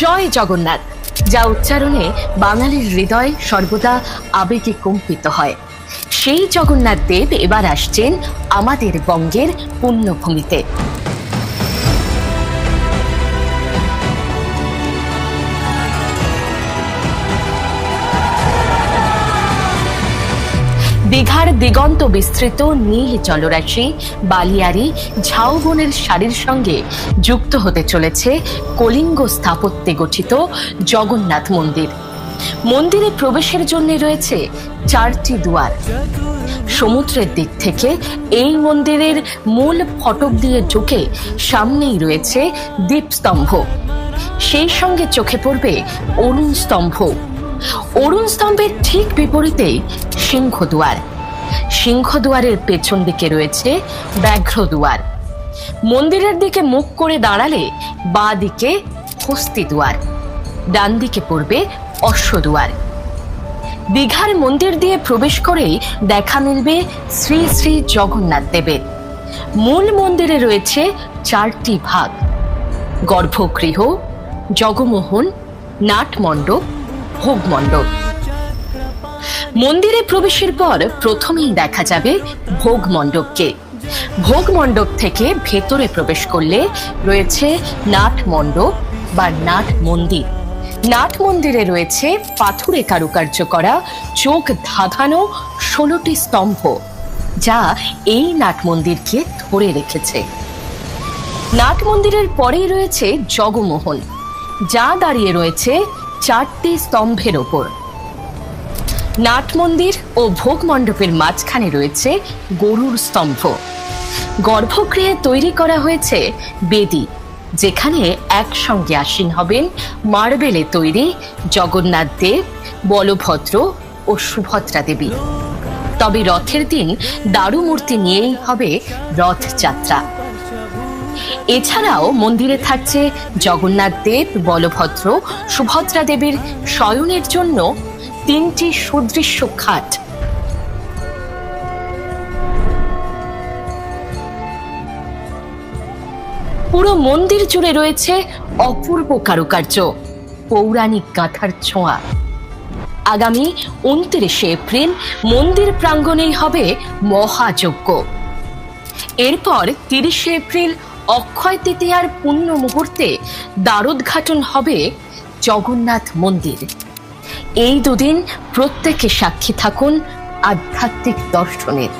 জয় জগন্নাথ, যা উচ্চারণে বাঙালির হৃদয় সর্বদা আবেগে কম্পিত হয়। সেই জগন্নাথ দেব এবার আসছেন আমাদের বঙ্গের পুণ্যভূমিতে। দীঘার দিগন্ত বিস্তৃত নীল জলরাশি, বালিয়ারি, ঝাউবনের শাড়ির সঙ্গে যুক্ত হতে চলেছে কলিঙ্গ স্থাপত্যে গঠিত জগন্নাথ মন্দির। মন্দিরে প্রবেশের জন্য রয়েছে চারটি দুয়ার। সমুদ্রের দিক থেকে এই মন্দিরের মূল ফটক দিয়ে ঢুকে সামনেই রয়েছে দ্বীপস্তম্ভ সেই সঙ্গে চোখে পড়বে অরুণ স্তম্ভ। অরুণ স্তম্ভের ঠিক বিপরীতে সিংহদুয়ার সিংহদুয়ারের পেছন দিকে রয়েছে ব্যাঘ্র দুয়ার মন্দিরের দিকে মুখ করে দাঁড়ালে বা দিকে হস্তি দুয়ার ডান দিকে পড়বে অশ্বদুয়ার। দীঘার মন্দির দিয়ে প্রবেশ করেই দেখা মিলবে শ্রী শ্রী জগন্নাথ দেবের। মূল মন্দিরে রয়েছে চারটি ভাগ। গর্ভগৃহ, জগমোহন, নাটমণ্ডপ, ভোগমণ্ডপ। মন্দিরে প্রবেশের পর প্রথমেই দেখা যাবে ভোগ মণ্ডপকে। ভোগ মণ্ডপ থেকে ভেতরে প্রবেশ করলে রয়েছে নাট মণ্ডপ বা নাট মন্দির। নাট মন্দিরে রয়েছে পাথুরে কারুকার্য করা, চোখ ধাঁধানো ষোলোটি স্তম্ভ, যা এই নাট মন্দিরকে ধরে রেখেছে। নাট মন্দিরের পরেই রয়েছে জগমোহন, যা দাঁড়িয়ে রয়েছে চারটি স্তম্ভের ওপর। নাট মন্দির ও ভোগ মণ্ডপের মাঝখানে রয়েছে গরুর স্তম্ভ। গর্ভগৃহে তৈরি করা হয়েছে বেদি, যেখানে একসঙ্গে আসীন হবেন মার্বেলে তৈরি জগন্নাথ দেব, বলভদ্র ও সুভদ্রা দেবী। তবে রথের দিন দারু মূর্তি নিয়েই হবে রথযাত্রা। এছাড়াও মন্দিরে থাকছে জগন্নাথ দেব, বলভদ্র, সুভদ্রা দেবীর শয়নের জন্য তিনটি সুদৃশ্য খাট। পুরো মন্দির জুড়ে রয়েছে অপূর্ব কারুকার্য, পৌরাণিক গাঁথার ছোঁয়া। আগামী উনত্রিশে এপ্রিল মন্দির প্রাঙ্গণেই হবে মহাযজ্ঞ। এরপর তিরিশে এপ্রিল অক্ষয় তৃতীয়ার পূর্ণ মুহূর্তে দ্বারোদ্ঘাটন হবে জগন্নাথ মন্দির। এই দুদিন প্রত্যেকে সাক্ষী থাকুন আধ্যাত্মিক দর্শনের